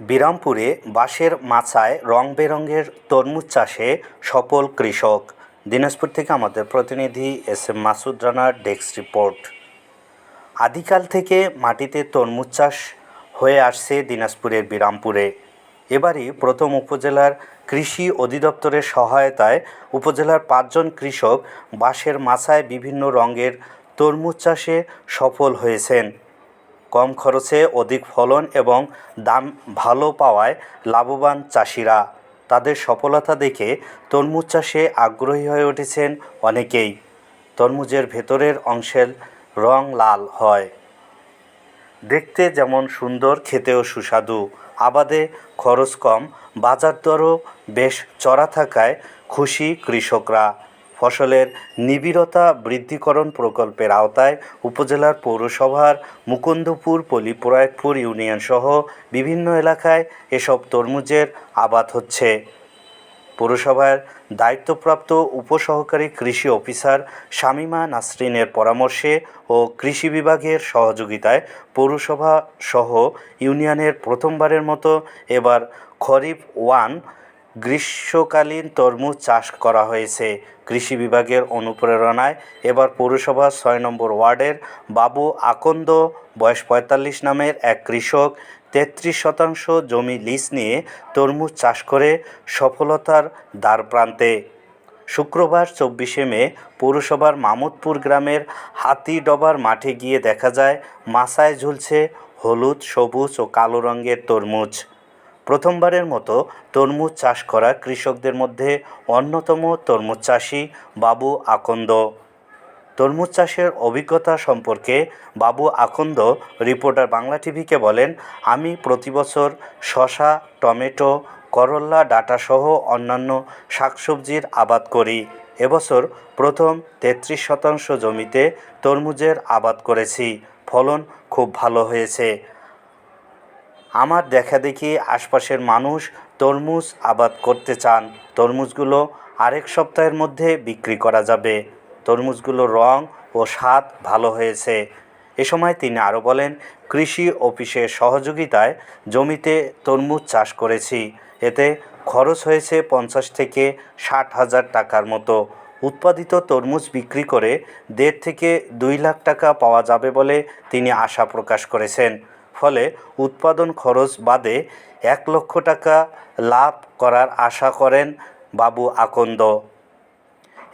বিরামপুরে বাঁশের মাচায় রং বেরঙের তরমুজ চাষে সফল কৃষক। দিনাজপুর থেকে আমাদের প্রতিনিধি এস এম মাসুদ রানার ডেস্ক রিপোর্ট। আদিকাল থেকে মাটিতে তরমুজ চাষ হয়ে আসছে দিনাজপুরের বিরামপুরে। এবারই প্রথম উপজেলার কৃষি অধিদপ্তরের সহায়তায় উপজেলার পাঁচজন কৃষক বাঁশের মাছায় বিভিন্ন রঙের তরমুজ চাষে সফল হয়েছেন। কম খরচে অধিক ফলন এবং দাম ভালো পাওয়ায় লাভবান চাষিরা। তাদের সফলতা দেখে তরমুজ চাষে আগ্রহী হয়ে উঠেছেন অনেকেই। তরমুজের ভেতরের অংশের রং লাল হয়। দেখতে যেমন সুন্দর, খেতেও সুস্বাদু। আবাদে খরচ কম, বাজার দরও বেশ চড়া থাকায় খুশি কৃষকরা। ফসলের নিবিড়তা বৃদ্ধিকরণ প্রকল্পের আওতায় উপজেলার পৌরসভার মুকুন্দপুর পল্লীপ্রয়াগপুর ইউনিয়ন সহ বিভিন্ন এলাকায় এসব তরমুজের আবাদ হচ্ছে। পৌরসভার দায়িত্বপ্রাপ্ত উপসহকারী কৃষি অফিসার শামীমা নাসরিনের পরামর্শে ও কৃষি বিভাগের সহযোগিতায় পৌরসভা সহ ইউনিয়নের প্রথমবারের মতো এবার খরিফ ওয়ান গ্রীষ্মকালীন তরমুজ চাষ করা হয়েছে। কৃষি বিভাগের অনুপ্রেরণায় এবার পৌরসভার ছয় নম্বর ওয়ার্ডের বাবু আকন্দ, বয়স পঁয়তাল্লিশ নামের এক কৃষক, তেত্রিশ শতাংশ জমি লিজ নিয়ে তরমুজ চাষ করে সফলতার দ্বারপ্রান্তে শুক্রবার চব্বিশে মে পৌরসভার মামুদপুর গ্রামের হাতিডবার মাঠে গিয়ে দেখা যায় মাসায় ঝুলছে হলুদ, সবুজ ও কালো রঙের তরমুজ। প্রথমবারের মতো তরমুজ চাষ করা কৃষকদের মধ্যে অন্যতম তরমুজ চাষি বাবু আকন্দ। তরমুজ চাষের অভিজ্ঞতা সম্পর্কে বাবু আকন্দ, রিপোর্টার বাংলা টিভিকে বলেন, আমি প্রতি বছর শশা টমেটো, করল্লা, ডাঁটাসহ অন্যান্য শাকসবজির আবাদ করি। এবছর প্রথম তেত্রিশ শতাংশ জমিতে তরমুজের আবাদ করেছি। ফলন খুব ভালো হয়েছে। আমার দেখাদেখি আশপাশের মানুষ তরমুজ আবাদ করতে চান। তরমুজগুলো আরেক সপ্তাহের মধ্যে বিক্রি করা যাবে। তরমুজগুলোর রং ও স্বাদ ভালো হয়েছে। এ সময় তিনি আরও বলেন, কৃষি অফিসের সহযোগিতায় জমিতে তরমুজ চাষ করেছি। এতে খরচ হয়েছে পঞ্চাশ থেকে ষাট হাজার টাকার মতো। উৎপাদিত তরমুজ বিক্রি করে দেড় থেকে দুই লাখ টাকা পাওয়া যাবে বলে তিনি আশা প্রকাশ করেছেন। ফলে উৎপাদন খরচ বাদে এক লক্ষ টাকা লাভ করার আশা করেন বাবু আকন্দ।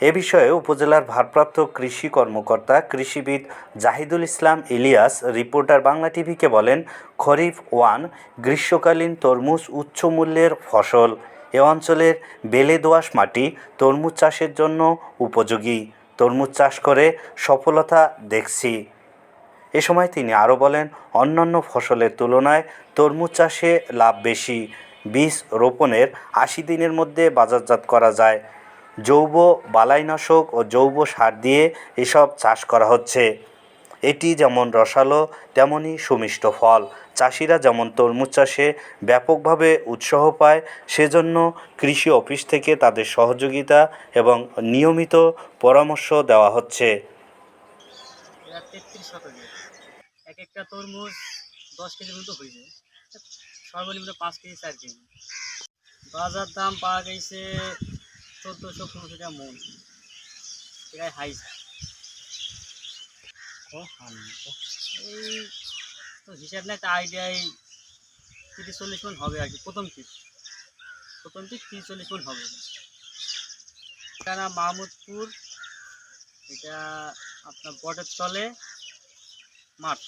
এ বিষয়ে উপজেলার ভারপ্রাপ্ত কৃষি কর্মকর্তা, কৃষিবিদ জাহিদুল ইসলাম ইলিয়াস, রিপোর্টার বাংলা টিভিকে বলেন, খরিফ ওয়ান গ্রীষ্মকালীন তরমুজ উচ্চ মূল্যের ফসল। এ অঞ্চলের বেলে দোআঁশ মাটি তরমুজ চাষের জন্য উপযোগী। তরমুজ চাষ করে সফলতা দেখছি। এ সময় তিনি আরও বলেন, অন্যান্য ফসলের তুলনায় তরমুজ চাষে লাভ বেশি। বীজ রোপণের আশি দিনের মধ্যে বাজারজাত করা যায়। জৈব বালাইনাশক ও জৈব সার দিয়ে এসব চাষ করা হচ্ছে। এটি যেমন রসালো তেমনই সুমিষ্ট ফল। চাষিরা যেমন তরমুজ চাষে ব্যাপকভাবে উৎসাহ পায়, সেজন্য কৃষি অফিস থেকে তাদের সহযোগিতা এবং নিয়মিত পরামর্শ দেওয়া হচ্ছে এরা তেত্রিশ শতকের এক একটা তরমুজ দশ কেজির মতো হয়ে যায়। সর্বনিম্ন পাঁচ কেজি চার কেজি। বাজার দাম পাওয়া গেছে চোদ্দোশো পনেরোশো টাকা মন। এটাই হাই এই তো হিসাব না একটা আইডিয়ায় তিরিশ চল্লিশ মন হবে আর কি প্রথম পিস প্রথম পিস তিরিশ চল্লিশ মন হবে। এটা না মাহমুদপুর এটা আপনার বটের তলে মাঠ।